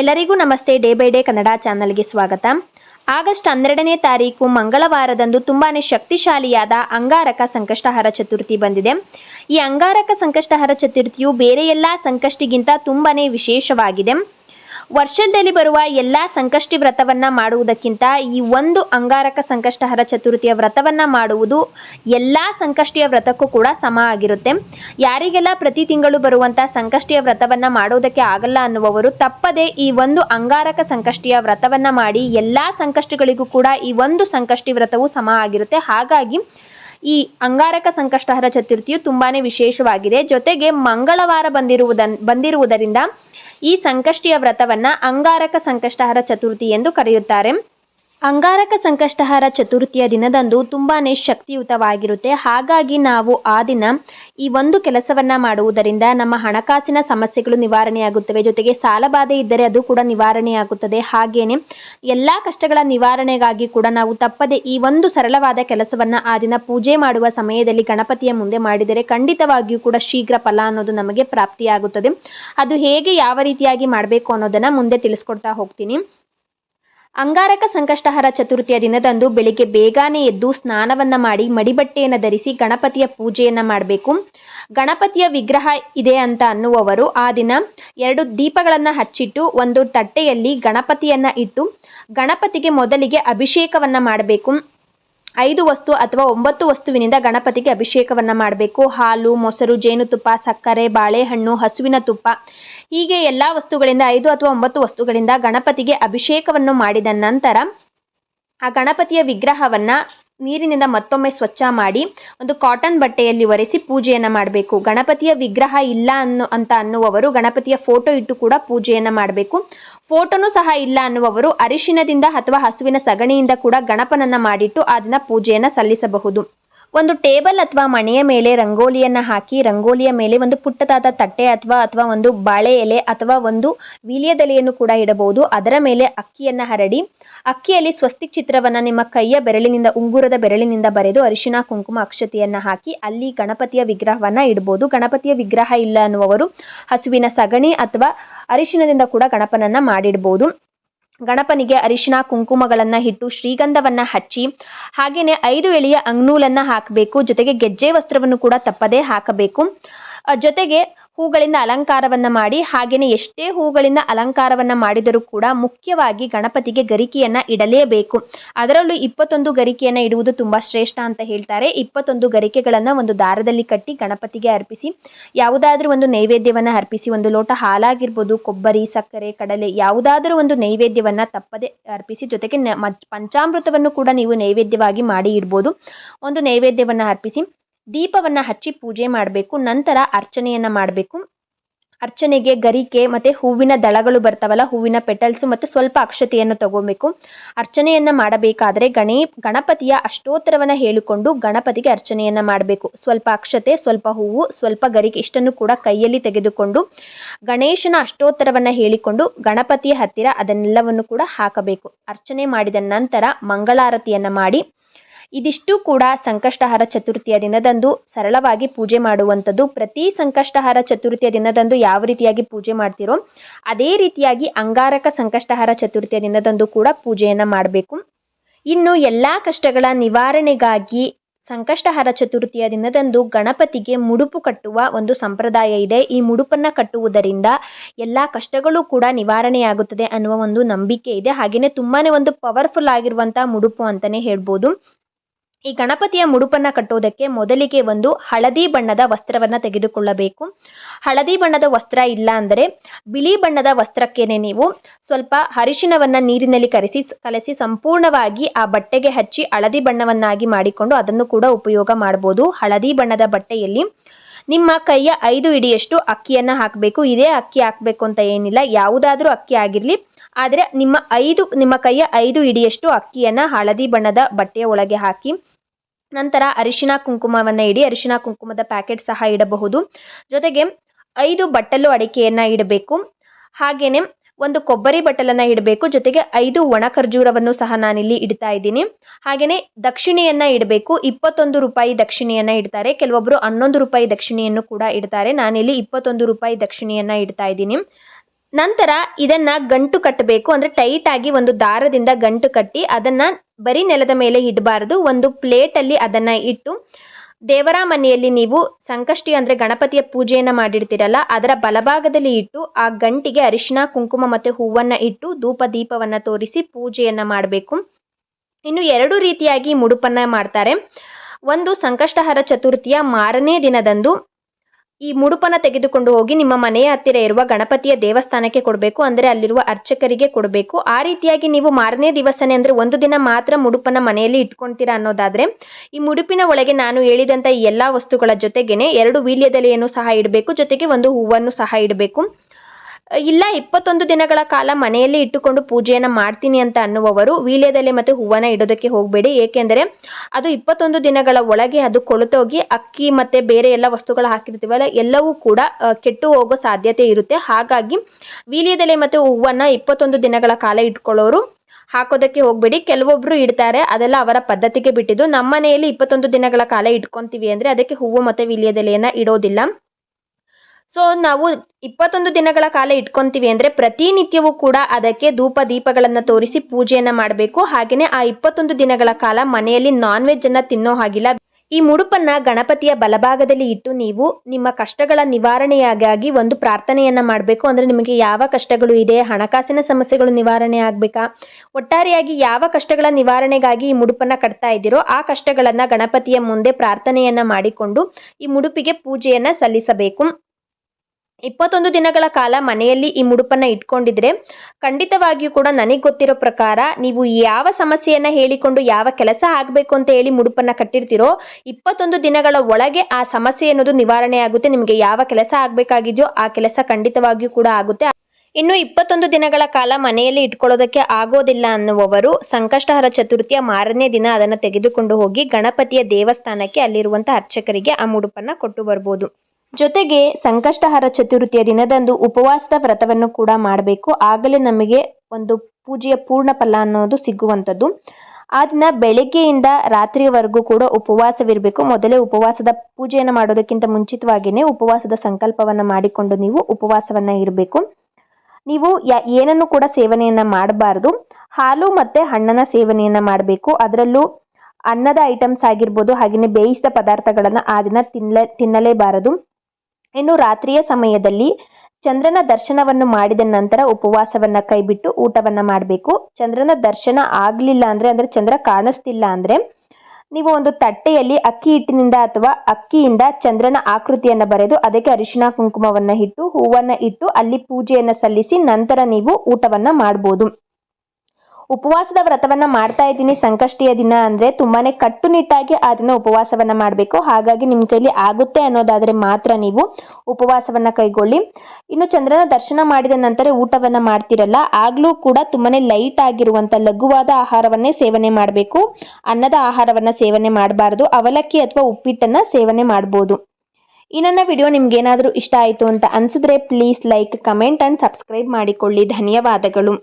ಎಲ್ಲರಿಗೂ ನಮಸ್ತೆ. Day by day Kannada ಚಾನಲ್ಗೆ ಸ್ವಾಗತ. ಆಗಸ್ಟ್ ಹನ್ನೆರಡನೇ ತಾರೀಕು ಮಂಗಳವಾರದಂದು ತುಂಬಾನೇ ಶಕ್ತಿಶಾಲಿಯಾದ ಅಂಗಾರಕ ಸಂಕಷ್ಟಹರ ಚತುರ್ಥಿ ಬಂದಿದೆ. ಈ ಅಂಗಾರಕ ಸಂಕಷ್ಟಹರ ಚತುರ್ಥಿಯು ಬೇರೆ ಎಲ್ಲ ಸಂಕಷ್ಟಿಗಿಂತ ತುಂಬಾನೇ ವಿಶೇಷವಾಗಿದೆ. ವರ್ಷದಲ್ಲಿ ಬರುವ ಎಲ್ಲ ಸಂಕಷ್ಟಿ ವ್ರತವನ್ನ ಮಾಡುವುದಕ್ಕಿಂತ ಈ ಒಂದು ಅಂಗಾರಕ ಸಂಕಷ್ಟಹರ ಚತುರ್ಥಿಯ ವ್ರತವನ್ನ ಮಾಡುವುದು ಎಲ್ಲ ಸಂಕಷ್ಟಿಯ ವ್ರತಕ್ಕೂ ಕೂಡ ಸಮ ಆಗಿರುತ್ತೆ. ಯಾರಿಗೆಲ್ಲ ಪ್ರತಿ ತಿಂಗಳು ಬರುವಂತ ಸಂಕಷ್ಟಿಯ ವ್ರತವನ್ನ ಮಾಡೋದಕ್ಕೆ ಆಗಲ್ಲ ಅನ್ನುವವರು ತಪ್ಪದೆ ಈ ಒಂದು ಅಂಗಾರಕ ಸಂಕಷ್ಟಿಯ ವ್ರತವನ್ನ ಮಾಡಿ ಎಲ್ಲ ಸಂಕಷ್ಟಗಳಿಗೂ ಕೂಡ ಈ ಒಂದು ಸಂಕಷ್ಟಿ ವ್ರತವು ಸಮ ಆಗಿರುತ್ತೆ. ಹಾಗಾಗಿ ಈ ಅಂಗಾರಕ ಸಂಕಷ್ಟಹರ ಚತುರ್ಥಿಯು ತುಂಬಾನೇ ವಿಶೇಷವಾಗಿದೆ. ಜೊತೆಗೆ ಮಂಗಳವಾರ ಬಂದಿರುವುದನ್ ಬಂದಿರುವುದರಿಂದ ಈ ಸಂಕಷ್ಟಿಯ ವ್ರತವನ್ನ ಅಂಗಾರಕ ಸಂಕಷ್ಟಹರ ಚತುರ್ಥಿ ಎಂದು ಕರೆಯುತ್ತಾರೆ. ಅಂಗಾರಕ ಸಂಕಷ್ಟಹರ ಚತುರ್ಥಿಯ ದಿನದಂದು ತುಂಬಾ ಶಕ್ತಿಯುತವಾಗಿರುತ್ತೆ. ಹಾಗಾಗಿ ನಾವು ಆ ದಿನ ಈ ಒಂದು ಕೆಲಸವನ್ನ ಮಾಡುವುದರಿಂದ ನಮ್ಮ ಹಣಕಾಸಿನ ಸಮಸ್ಯೆಗಳು ನಿವಾರಣೆಯಾಗುತ್ತವೆ. ಜೊತೆಗೆ ಸಾಲಬಾಧೆ ಇದ್ದರೆ ಅದು ಕೂಡ ನಿವಾರಣೆಯಾಗುತ್ತದೆ. ಹಾಗೇನೆ ಎಲ್ಲ ಕಷ್ಟಗಳ ನಿವಾರಣೆಗಾಗಿ ಕೂಡ ನಾವು ತಪ್ಪದೆ ಈ ಒಂದು ಸರಳವಾದ ಕೆಲಸವನ್ನ ಆ ದಿನ ಪೂಜೆ ಮಾಡುವ ಸಮಯದಲ್ಲಿ ಗಣಪತಿಯ ಮುಂದೆ ಮಾಡಿದರೆ ಖಂಡಿತವಾಗಿಯೂ ಕೂಡ ಶೀಘ್ರ ಫಲ ಅನ್ನೋದು ನಮಗೆ ಪ್ರಾಪ್ತಿಯಾಗುತ್ತದೆ. ಅದು ಹೇಗೆ ಯಾವ ರೀತಿಯಾಗಿ ಮಾಡಬೇಕು ಅನ್ನೋದನ್ನ ಮುಂದೆ ತಿಳಿಸ್ಕೊಡ್ತಾ ಹೋಗ್ತೀನಿ. ಅಂಗಾರಕ ಸಂಕಷ್ಟಹರ ಚತುರ್ಥಿಯ ದಿನದಂದು ಬೆಳಿಗ್ಗೆ ಬೇಗನೆ ಎದ್ದು ಸ್ನಾನವನ್ನ ಮಾಡಿ ಮಡಿಬಟ್ಟೆಯನ್ನು ಧರಿಸಿ ಗಣಪತಿಯ ಪೂಜೆಯನ್ನ ಮಾಡಬೇಕು. ಗಣಪತಿಯ ವಿಗ್ರಹ ಇದೆ ಅಂತ ಅನ್ನುವವರು. ಆ ದಿನ ಎರಡು ದೀಪಗಳನ್ನು ಹಚ್ಚಿಟ್ಟು, ಒಂದು ತಟ್ಟೆಯಲ್ಲಿ ಗಣಪತಿಯನ್ನ ಇಟ್ಟು, ಗಣಪತಿಗೆ ಮೊದಲಿಗೆ ಅಭಿಷೇಕವನ್ನ ಮಾಡಬೇಕು. ಐದು ವಸ್ತು ಅಥವಾ ಒಂಬತ್ತು ವಸ್ತುವಿನಿಂದ ಗಣಪತಿಗೆ ಅಭಿಷೇಕವನ್ನ ಮಾಡಬೇಕು. ಹಾಲು, ಮೊಸರು ಜೇನುತುಪ್ಪ ಸಕ್ಕರೆ, ಬಾಳೆಹಣ್ಣು, ಹಸುವಿನ ತುಪ್ಪ. ಹೀಗೆ ಎಲ್ಲ ವಸ್ತುಗಳಿಂದ ಐದು ಅಥವಾ ಒಂಬತ್ತು ವಸ್ತುಗಳಿಂದ ಗಣಪತಿಗೆ ಅಭಿಷೇಕವನ್ನು ಮಾಡಿದ ನಂತರ ಆ ಗಣಪತಿಯ ವಿಗ್ರಹವನ್ನ ನೀರಿನಿಂದ ಮತ್ತೊಮ್ಮೆ ಸ್ವಚ್ಛ ಮಾಡಿ ಒಂದು ಕಾಟನ್ ಬಟ್ಟೆಯಲ್ಲಿ ಒರೆಸಿ ಪೂಜೆಯನ್ನ ಮಾಡಬೇಕು. ಗಣಪತಿಯ ವಿಗ್ರಹ ಇಲ್ಲ ಅನ್ನು, ಅಂತ ಅನ್ನುವವರು ಗಣಪತಿಯ ಫೋಟೋ ಇಟ್ಟು ಕೂಡ ಪೂಜೆಯನ್ನ ಮಾಡಬೇಕು. ಫೋಟೋನು ಸಹ ಇಲ್ಲ ಅನ್ನುವವರು ಅರಿಶಿನದಿಂದ ಅಥವಾ ಹಸುವಿನ ಸಗಣಿಯಿಂದ ಕೂಡ ಗಣಪನನ್ನ ಮಾಡಿಟ್ಟು ಆ ದಿನ ಪೂಜೆಯನ್ನ ಸಲ್ಲಿಸಬಹುದು. ಒಂದು ಟೇಬಲ್ ಅಥವಾ ಮಣೆಯ ಮೇಲೆ ರಂಗೋಲಿಯನ್ನ ಹಾಕಿ, ರಂಗೋಲಿಯ ಮೇಲೆ ಒಂದು ಪುಟ್ಟದಾದ ತಟ್ಟೆ ಅಥವಾ ಅಥವಾ ಒಂದು ಬಾಳೆ ಎಲೆ ಅಥವಾ ಒಂದು ವೀಳ್ಯದೆಲೆಯನ್ನು ಕೂಡ ಇಡಬಹುದು. ಅದರ ಮೇಲೆ ಅಕ್ಕಿಯನ್ನು ಹರಡಿ, ಅಕ್ಕಿಯಲ್ಲಿ ಸ್ವಸ್ತಿಕ್ ಚಿತ್ರವನ್ನ ನಿಮ್ಮ ಕೈಯ ಬೆರಳಿನಿಂದ, ಉಂಗುರದ ಬೆರಳಿನಿಂದ ಬರೆದು ಅರಿಶಿನ ಕುಂಕುಮ ಅಕ್ಷತೆಯನ್ನ ಹಾಕಿ, ಅಲ್ಲಿ ಗಣಪತಿಯ ವಿಗ್ರಹವನ್ನ ಇಡಬಹುದು. ಗಣಪತಿಯ ವಿಗ್ರಹ ಇಲ್ಲ ಅನ್ನುವವರು ಹಸುವಿನ ಸಗಣಿ ಅಥವಾ ಅರಿಶಿನದಿಂದ ಕೂಡ ಗಣಪನನ್ನ ಮಾಡಿಡಬಹುದು. ಗಣಪನಿಗೆ ಅರಿಶಿನ ಕುಂಕುಮಗಳನ್ನ ಇಟ್ಟು ಶ್ರೀಗಂಧವನ್ನ ಹಚ್ಚಿ, ಹಾಗೇನೆ ಐದು ಎಳೆಯ ಅಂಗ್ನೂಲನ್ನ ಹಾಕಬೇಕು. ಜೊತೆಗೆ ಗೆಜ್ಜೆ ವಸ್ತ್ರವನ್ನು ಕೂಡ ತಪ್ಪದೆ ಹಾಕಬೇಕು. ಜೊತೆಗೆ ಹೂಗಳಿಂದ ಅಲಂಕಾರವನ್ನ ಮಾಡಿ, ಹಾಗೇನೆ ಎಷ್ಟೇ ಹೂಗಳಿಂದ ಅಲಂಕಾರವನ್ನ ಮಾಡಿದರೂ ಕೂಡ ಮುಖ್ಯವಾಗಿ ಗಣಪತಿಗೆ ಗರಿಕೆಯನ್ನ ಇಡಲೇಬೇಕು. ಅದರಲ್ಲೂ ಇಪ್ಪತ್ತೊಂದು ಗರಿಕೆಯನ್ನ ಇಡುವುದು ತುಂಬಾ ಶ್ರೇಷ್ಠ ಅಂತ ಹೇಳ್ತಾರೆ. ಇಪ್ಪತ್ತೊಂದು ಗರಿಕೆಗಳನ್ನ ಒಂದು ದಾರದಲ್ಲಿ ಕಟ್ಟಿ ಗಣಪತಿಗೆ ಅರ್ಪಿಸಿ, ಯಾವುದಾದ್ರೂ ಒಂದು ನೈವೇದ್ಯವನ್ನ ಅರ್ಪಿಸಿ, ಒಂದು ಲೋಟ ಹಾಲಾಗಿರ್ಬೋದು, ಕೊಬ್ಬರಿ, ಸಕ್ಕರೆ, ಕಡಲೆ, ಯಾವುದಾದರೂ ಒಂದು ನೈವೇದ್ಯವನ್ನ ತಪ್ಪದೆ ಅರ್ಪಿಸಿ, ಜೊತೆಗೆ ಪಂಚಾಮೃತವನ್ನು ಕೂಡ ನೀವು ನೈವೇದ್ಯವಾಗಿ ಮಾಡಿ ಇಡ್ಬೋದು. ಒಂದು ನೈವೇದ್ಯವನ್ನ ಅರ್ಪಿಸಿ ದೀಪವನ್ನ ಹಚ್ಚಿ ಪೂಜೆ ಮಾಡಬೇಕು, ನಂತರ ಅರ್ಚನೆಯನ್ನು ಮಾಡಬೇಕು. ಅರ್ಚನೆಗೆ ಗರಿಕೆ ಮತ್ತು ಹೂವಿನ ದಳಗಳು ಬರ್ತಾವಲ್ಲ, ಹೂವಿನ ಪೆಟಲ್ಸು ಮತ್ತು ಸ್ವಲ್ಪ ಅಕ್ಷತೆಯನ್ನು ತಗೋಬೇಕು. ಅರ್ಚನೆಯನ್ನು ಮಾಡಬೇಕಾದರೆ ಗಣೇ, ಗಣಪತಿಯ ಅಷ್ಟೋತ್ತರವನ್ನು ಹೇಳಿಕೊಂಡು ಗಣಪತಿಗೆ ಅರ್ಚನೆಯನ್ನು ಮಾಡಬೇಕು. ಸ್ವಲ್ಪ ಅಕ್ಷತೆ, ಸ್ವಲ್ಪ ಹೂವು, ಸ್ವಲ್ಪ ಗರಿಕೆ ಇಷ್ಟನ್ನು ಕೂಡ ಕೈಯಲ್ಲಿ ತೆಗೆದುಕೊಂಡು ಗಣೇಶನ ಅಷ್ಟೋತ್ತರವನ್ನು ಹೇಳಿಕೊಂಡು ಗಣಪತಿಯ ಹತ್ತಿರ ಅದನ್ನೆಲ್ಲವನ್ನು ಕೂಡ ಹಾಕಬೇಕು. ಅರ್ಚನೆ ಮಾಡಿದ ನಂತರ ಮಂಗಳಾರತಿಯನ್ನು ಮಾಡಿ ಇದಿಷ್ಟು ಕೂಡ ಸಂಕಷ್ಟಹರ ಚತುರ್ಥಿಯ ದಿನದಂದು ಸರಳವಾಗಿ ಪೂಜೆ ಮಾಡುವಂಥದ್ದು. ಪ್ರತಿ ಸಂಕಷ್ಟಹರ ಚತುರ್ಥಿಯ ದಿನದಂದು ಯಾವ ರೀತಿಯಾಗಿ ಪೂಜೆ ಮಾಡ್ತಿರೋ, ಅದೇ ರೀತಿಯಾಗಿ ಅಂಗಾರಕ ಸಂಕಷ್ಟಹರ ಚತುರ್ಥಿಯ ದಿನದಂದು ಕೂಡ ಪೂಜೆಯನ್ನು ಮಾಡಬೇಕು. ಇನ್ನು ಎಲ್ಲ ಕಷ್ಟಗಳ ನಿವಾರಣೆಗಾಗಿ ಸಂಕಷ್ಟಹರ ಚತುರ್ಥಿಯ ದಿನದಂದು ಗಣಪತಿಗೆ ಮುಡುಪು ಕಟ್ಟುವ ಒಂದು ಸಂಪ್ರದಾಯ ಇದೆ. ಈ ಮುಡುಪನ್ನ ಕಟ್ಟುವುದರಿಂದ ಎಲ್ಲ ಕಷ್ಟಗಳು ಕೂಡ ನಿವಾರಣೆಯಾಗುತ್ತದೆ ಅನ್ನುವ ಒಂದು ನಂಬಿಕೆ ಇದೆ. ಹಾಗೆಯೇ ತುಂಬಾ ಒಂದು ಪವರ್ಫುಲ್ ಆಗಿರುವಂಥ ಮುಡುಪು ಅಂತಾನೆ ಹೇಳ್ಬೋದು. ಈ ಗಣಪತಿಯ ಮುಡುಪನ್ನು ಕಟ್ಟೋದಕ್ಕೆ ಮೊದಲಿಗೆ ಒಂದು ಹಳದಿ ಬಣ್ಣದ ವಸ್ತ್ರವನ್ನ ತೆಗೆದುಕೊಳ್ಳಬೇಕು. ಹಳದಿ ಬಣ್ಣದ ವಸ್ತ್ರ ಇಲ್ಲ ಅಂದರೆ ಬಿಳಿ ಬಣ್ಣದ ವಸ್ತ್ರಕ್ಕೇನೆ ನೀವು ಸ್ವಲ್ಪ ಅರಿಶಿನವನ್ನ ನೀರಿನಲ್ಲಿ ಕರೆಸಿ ಕಲಸಿ ಸಂಪೂರ್ಣವಾಗಿ ಆ ಬಟ್ಟೆಗೆ ಹಚ್ಚಿ ಹಳದಿ ಬಣ್ಣವನ್ನಾಗಿ ಮಾಡಿಕೊಂಡು ಅದನ್ನು ಕೂಡ ಉಪಯೋಗ ಮಾಡಬಹುದು ಹಳದಿ ಬಣ್ಣದ ಬಟ್ಟೆಯಲ್ಲಿ ನಿಮ್ಮ ಕೈಯ ಐದು ಇಡಿಯಷ್ಟು ಅಕ್ಕಿಯನ್ನ ಹಾಕಬೇಕು. ಇದೇ ಅಕ್ಕಿ ಹಾಕಬೇಕು ಅಂತ ಏನಿಲ್ಲ. ಯಾವುದಾದ್ರೂ ಅಕ್ಕಿ ಆಗಿರಲಿ. ಆದರೆ ನಿಮ್ಮ ಐದು, ನಿಮ್ಮ ಕೈಯ ಐದು ಇಡಿಯಷ್ಟು ಅಕ್ಕಿಯನ್ನ ಹಳದಿ ಬಣ್ಣದ ಬಟ್ಟೆಯ ಒಳಗೆ ಹಾಕಿ, ನಂತರ ಅರಿಶಿನ ಕುಂಕುಮವನ್ನ ಇಡಿ, ಅರಿಶಿನ ಕುಂಕುಮದ ಪ್ಯಾಕೆಟ್ ಸಹ ಇಡಬಹುದು. ಜೊತೆಗೆ ಐದು ಬಟ್ಟಲು ಅಡಿಕೆಯನ್ನ ಇಡಬೇಕು. ಹಾಗೆಯೇ ಒಂದು ಕೊಬ್ಬರಿ ಬಟ್ಟಲನ್ನ ಇಡಬೇಕು. ಜೊತೆಗೆ ಐದು ಒಣ ಖರ್ಜೂರವನ್ನು ಸಹ ನಾನಿಲ್ಲಿ ಇಡ್ತಾ ಇದ್ದೀನಿ. ಹಾಗೆಯೇ ದಕ್ಷಿಣೆಯನ್ನ ಇಡಬೇಕು. ಇಪ್ಪತ್ತೊಂದು ರೂಪಾಯಿ ದಕ್ಷಿಣೆಯನ್ನ ಇಡ್ತಾರೆ. ಕೆಲವೊಬ್ಬರು ಹನ್ನೊಂದು ರೂಪಾಯಿ ದಕ್ಷಿಣೆಯನ್ನು ಕೂಡ ಇಡ್ತಾರೆ. ನಾನಿಲ್ಲಿ ಇಪ್ಪತ್ತೊಂದು ರೂಪಾಯಿ ದಕ್ಷಿಣೆಯನ್ನು ಇಡ್ತಾ ಇದ್ದೀನಿ. ನಂತರ ಇದನ್ನ ಗಂಟು ಕಟ್ಟಬೇಕು. ಅಂದ್ರೆ ಟೈಟ್ ಆಗಿ ಒಂದು ದಾರದಿಂದ ಗಂಟು ಕಟ್ಟಿ ಅದನ್ನ ಬರೀ ನೆಲದ ಮೇಲೆ ಇಡಬಾರದು. ಒಂದು ಪ್ಲೇಟ್ ಅಲ್ಲಿ ಅದನ್ನ ಇಟ್ಟು ದೇವರ ಮನೆಯಲ್ಲಿ ನೀವು ಸಂಕಷ್ಟಿ ಅಂದ್ರೆ ಗಣಪತಿಯ ಪೂಜೆಯನ್ನು ಮಾಡಿರ್ತೀರಲ್ಲ, ಅದರ ಬಲಭಾಗದಲ್ಲಿ ಇಟ್ಟು ಆ ಗಂಟಿಗೆ ಅರಿಶಿನ ಕುಂಕುಮ ಮತ್ತೆ ಹೂವನ್ನ ಇಟ್ಟು ಧೂಪ ದೀಪವನ್ನ ತೋರಿಸಿ ಪೂಜೆಯನ್ನು ಮಾಡಬೇಕು. ಇನ್ನು ಎರಡು ರೀತಿಯಾಗಿ ಮುಡುಪನ್ನ ಮಾಡ್ತಾರೆ. ಒಂದು ಸಂಕಷ್ಟಹರ ಚತುರ್ಥಿಯ ಮಾರನೇ ದಿನದಂದು ಈ ಮುಡುಪನ ತೆಗೆದುಕೊಂಡು ಹೋಗಿ ನಿಮ್ಮ ಮನೆಯ ಹತ್ತಿರ ಇರುವ ಗಣಪತಿಯ ದೇವಸ್ಥಾನಕ್ಕೆ ಕೊಡಬೇಕು, ಅಂದರೆ ಅಲ್ಲಿರುವ ಅರ್ಚಕರಿಗೆ ಕೊಡಬೇಕು. ಆ ರೀತಿಯಾಗಿ ನೀವು ಮಾರನೇ ದಿವಸನೇ ಅಂದರೆ ಒಂದು ದಿನ ಮಾತ್ರ ಮುಡುಪನ ಮನೆಯಲ್ಲಿ ಇಟ್ಕೊಳ್ತೀರಾ ಅನ್ನೋದಾದರೆ, ಈ ಮುಡುಪಿನ ಒಳಗೆ ನಾನು ಹೇಳಿದಂಥ ಈ ಎಲ್ಲ ವಸ್ತುಗಳ ಜೊತೆಗೇನೆ ಎರಡು ವೀಳ್ಯದೆಲೆಯನ್ನು ಸಹ ಇಡಬೇಕು, ಜೊತೆಗೆ ಒಂದು ಹೂವನ್ನು ಸಹ ಇಡಬೇಕು. ಇಲ್ಲ, ಇಪ್ಪತ್ತೊಂದು ದಿನಗಳ ಕಾಲ ಮನೆಯಲ್ಲಿ ಇಟ್ಟುಕೊಂಡು ಪೂಜೆಯನ್ನು ಮಾಡ್ತೀನಿ ಅಂತ ಅನ್ನುವವರು ವೀಳ್ಯದೆಲೆ ಮತ್ತು ಹೂವನ್ನ ಇಡೋದಕ್ಕೆ ಹೋಗಬೇಡಿ. ಏಕೆಂದರೆ ಅದು ಇಪ್ಪತ್ತೊಂದು ದಿನಗಳ ಒಳಗೆ ಅದು ಕೊಳತೋಗಿ ಅಕ್ಕಿ ಮತ್ತೆ ಬೇರೆ ಎಲ್ಲ ವಸ್ತುಗಳು ಹಾಕಿರ್ತೀವಲ್ಲ, ಎಲ್ಲವೂ ಕೂಡ ಕೆಟ್ಟು ಹೋಗೋ ಸಾಧ್ಯತೆ ಇರುತ್ತೆ. ಹಾಗಾಗಿ ವೀಳ್ಯದೆಲೆ ಮತ್ತು ಹೂವನ್ನು ಇಪ್ಪತ್ತೊಂದು ದಿನಗಳ ಕಾಲ ಇಟ್ಕೊಳ್ಳೋರು ಹಾಕೋದಕ್ಕೆ ಹೋಗಬೇಡಿ. ಕೆಲವೊಬ್ಬರು ಇಡ್ತಾರೆ, ಅದೆಲ್ಲ ಅವರ ಪದ್ಧತಿಗೆ ಬಿಟ್ಟಿದ್ದು. ನಮ್ಮ ಮನೆಯಲ್ಲಿ ಇಪ್ಪತ್ತೊಂದು ದಿನಗಳ ಕಾಲ ಇಟ್ಕೊಂತೀವಿ ಅಂದ್ರೆ ಅದಕ್ಕೆ ಹೂವು ಮತ್ತೆ ವೀಳ್ಯದೆಲೆಯನ್ನು ಇಡೋದಿಲ್ಲ. ಸೊ ನಾವು ಇಪ್ಪತ್ತೊಂದು ದಿನಗಳ ಕಾಲ ಇಟ್ಕೊಂತೀವಿ ಅಂದ್ರೆ ಪ್ರತಿನಿತ್ಯವೂ ಕೂಡ ಅದಕ್ಕೆ ಧೂಪ ದೀಪಗಳನ್ನು ತೋರಿಸಿ ಪೂಜೆಯನ್ನು ಮಾಡಬೇಕು. ಹಾಗೆಯೇ ಆ ಇಪ್ಪತ್ತೊಂದು ದಿನಗಳ ಕಾಲ ಮನೆಯಲ್ಲಿ ನಾನ್ ವೆಜ್ಜನ್ನು ತಿನ್ನೋ ಹಾಗಿಲ್ಲ. ಈ ಮುಡುಪನ್ನ ಗಣಪತಿಯ ಬಲಭಾಗದಲ್ಲಿ ಇಟ್ಟು ನೀವು ನಿಮ್ಮ ಕಷ್ಟಗಳ ನಿವಾರಣೆಯಾಗಿ ಒಂದು ಪ್ರಾರ್ಥನೆಯನ್ನ ಮಾಡಬೇಕು. ಅಂದ್ರೆ ನಿಮಗೆ ಯಾವ ಕಷ್ಟಗಳು ಇದೆ, ಹಣಕಾಸಿನ ಸಮಸ್ಯೆಗಳು ನಿವಾರಣೆ ಆಗಬೇಕಾ? ಒಟ್ಟಾರೆಯಾಗಿ ಯಾವ ಕಷ್ಟಗಳ ನಿವಾರಣೆಗಾಗಿ ಈ ಮುಡುಪನ್ನ ಕಟ್ತಾ ಇದ್ದೀರೋ ಆ ಕಷ್ಟಗಳನ್ನ ಗಣಪತಿಯ ಮುಂದೆ ಪ್ರಾರ್ಥನೆಯನ್ನ ಮಾಡಿಕೊಂಡು ಈ ಮುಡುಪಿಗೆ ಪೂಜೆಯನ್ನ ಸಲ್ಲಿಸಬೇಕು. ಇಪ್ಪತ್ತೊಂದು ದಿನಗಳ ಕಾಲ ಮನೆಯಲ್ಲಿ ಈ ಮುಡುಪನ್ನ ಇಟ್ಕೊಂಡಿದ್ರೆ ಖಂಡಿತವಾಗಿಯೂ ಕೂಡ ನನಗೆ ಗೊತ್ತಿರೋ ಪ್ರಕಾರ ನೀವು ಯಾವ ಸಮಸ್ಯೆಯನ್ನ ಹೇಳಿಕೊಂಡು ಯಾವ ಕೆಲಸ ಆಗಬೇಕು ಅಂತ ಹೇಳಿ ಮುಡುಪನ್ನ ಕಟ್ಟಿರ್ತೀರೋ ಇಪ್ಪತ್ತೊಂದು ದಿನಗಳ ಒಳಗೆ ಆ ಸಮಸ್ಯೆ ಅನ್ನೋದು ನಿವಾರಣೆ ಆಗುತ್ತೆ. ನಿಮಗೆ ಯಾವ ಕೆಲಸ ಆಗಬೇಕಾಗಿದೆಯೋ ಆ ಕೆಲಸ ಖಂಡಿತವಾಗಿಯೂ ಕೂಡ ಆಗುತ್ತೆ. ಇನ್ನು ಇಪ್ಪತ್ತೊಂದು ದಿನಗಳ ಕಾಲ ಮನೆಯಲ್ಲಿ ಇಟ್ಕೊಳ್ಳೋದಕ್ಕೆ ಆಗೋದಿಲ್ಲ ಅನ್ನುವವರು ಸಂಕಷ್ಟಹರ ಚತುರ್ಥಿಯ ಮಾರನೇ ದಿನ ಅದನ್ನು ತೆಗೆದುಕೊಂಡು ಹೋಗಿ ಗಣಪತಿಯ ದೇವಸ್ಥಾನಕ್ಕೆ ಅಲ್ಲಿರುವಂತಹ ಅರ್ಚಕರಿಗೆ ಆ ಮುಡುಪನ್ನ ಕೊಟ್ಟು ಬರ್ಬೋದು. ಜೊತೆಗೆ ಸಂಕಷ್ಟಹರ ಚತುರ್ಥಿಯ ದಿನದಂದು ಉಪವಾಸದ ವ್ರತವನ್ನು ಕೂಡ ಮಾಡಬೇಕು. ಆಗಲೇ ನಮಗೆ ಒಂದು ಪೂಜೆಯ ಪೂರ್ಣ ಫಲ ಅನ್ನೋದು ಸಿಗುವಂಥದ್ದು. ಆ ದಿನ ಬೆಳಗ್ಗೆಯಿಂದ ರಾತ್ರಿಯವರೆಗೂ ಕೂಡ ಉಪವಾಸವಿರಬೇಕು. ಮೊದಲೇ ಉಪವಾಸದ ಪೂಜೆಯನ್ನು ಮಾಡೋದಕ್ಕಿಂತ ಮುಂಚಿತವಾಗಿಯೇ ಉಪವಾಸದ ಸಂಕಲ್ಪವನ್ನು ಮಾಡಿಕೊಂಡು ನೀವು ಉಪವಾಸವನ್ನು ಇರಬೇಕು. ನೀವು ಏನನ್ನು ಕೂಡ ಸೇವನೆಯನ್ನು ಮಾಡಬಾರ್ದು. ಹಾಲು ಮತ್ತು ಹಣ್ಣನ ಸೇವನೆಯನ್ನು ಮಾಡಬೇಕು. ಅದರಲ್ಲೂ ಅನ್ನದ ಐಟಮ್ಸ್ ಆಗಿರ್ಬೋದು ಹಾಗೆಯೇ ಬೇಯಿಸಿದ ಪದಾರ್ಥಗಳನ್ನು ಆ ದಿನ ತಿನ್ನಲೇ ತಿನ್ನಲೇಬಾರದು. ಇನ್ನು ರಾತ್ರಿಯ ಸಮಯದಲ್ಲಿ ಚಂದ್ರನ ದರ್ಶನವನ್ನು ಮಾಡಿದ ನಂತರ ಉಪವಾಸವನ್ನ ಕೈಬಿಟ್ಟು ಊಟವನ್ನ ಮಾಡಬೇಕು. ಚಂದ್ರನ ದರ್ಶನ ಆಗಲಿಲ್ಲ ಅಂದ್ರೆ ಅಂದ್ರೆ ಚಂದ್ರ ಕಾಣಿಸ್ತಿಲ್ಲ ಅಂದ್ರೆ, ನೀವು ಒಂದು ತಟ್ಟೆಯಲ್ಲಿ ಅಕ್ಕಿ ಹಿಟ್ಟಿನಿಂದ ಅಥವಾ ಅಕ್ಕಿಯಿಂದ ಚಂದ್ರನ ಆಕೃತಿಯನ್ನ ಬರೆದು ಅದಕ್ಕೆ ಅರಿಶಿನ ಕುಂಕುಮವನ್ನು ಇಟ್ಟು ಹೂವನ್ನ ಇಟ್ಟು ಅಲ್ಲಿ ಪೂಜೆಯನ್ನು ಸಲ್ಲಿಸಿ ನಂತರ ನೀವು ಊಟವನ್ನು ಮಾಡ್ಬೋದು. ಉಪವಾಸದ ವ್ರತವನ್ನ ಮಾಡ್ತಾ ಇದ್ದೀನಿ ಸಂಕಷ್ಟಿಯ ದಿನ ಅಂದ್ರೆ ತುಂಬಾನೇ ಕಟ್ಟುನಿಟ್ಟಾಗಿ ಆ ದಿನ ಉಪವಾಸವನ್ನ ಮಾಡಬೇಕು. ಹಾಗಾಗಿ ನಿಮ್ಮ ಕೈಲಿ ಆಗುತ್ತೆ ಅನ್ನೋದಾದ್ರೆ ಮಾತ್ರ ನೀವು ಉಪವಾಸವನ್ನ ಕೈಗೊಳ್ಳಿ. ಇನ್ನು ಚಂದ್ರನ ದರ್ಶನ ಮಾಡಿದ ನಂತರ ಊಟವನ್ನ ಮಾಡ್ತಿರಲ್ಲ, ಆಗ್ಲೂ ಕೂಡ ತುಂಬಾನೇ ಲೈಟ್ ಆಗಿರುವಂತ ಲಘುವಾದ ಆಹಾರವನ್ನೇ ಸೇವನೆ ಮಾಡಬೇಕು. ಅನ್ನದ ಆಹಾರವನ್ನ ಸೇವನೆ ಮಾಡಬಾರದು, ಅವಲಕ್ಕಿ ಅಥವಾ ಉಪ್ಪಿಟ್ಟನ್ನ ಸೇವನೆ ಮಾಡ್ಬೋದು. ಈ ನನ್ನ ವಿಡಿಯೋ ನಿಮ್ಗೇನಾದರೂ ಇಷ್ಟ ಆಯಿತು ಅಂತ ಅನ್ಸಿದ್ರೆ please like comment and subscribe ಮಾಡಿಕೊಳ್ಳಿ. ಧನ್ಯವಾದಗಳು.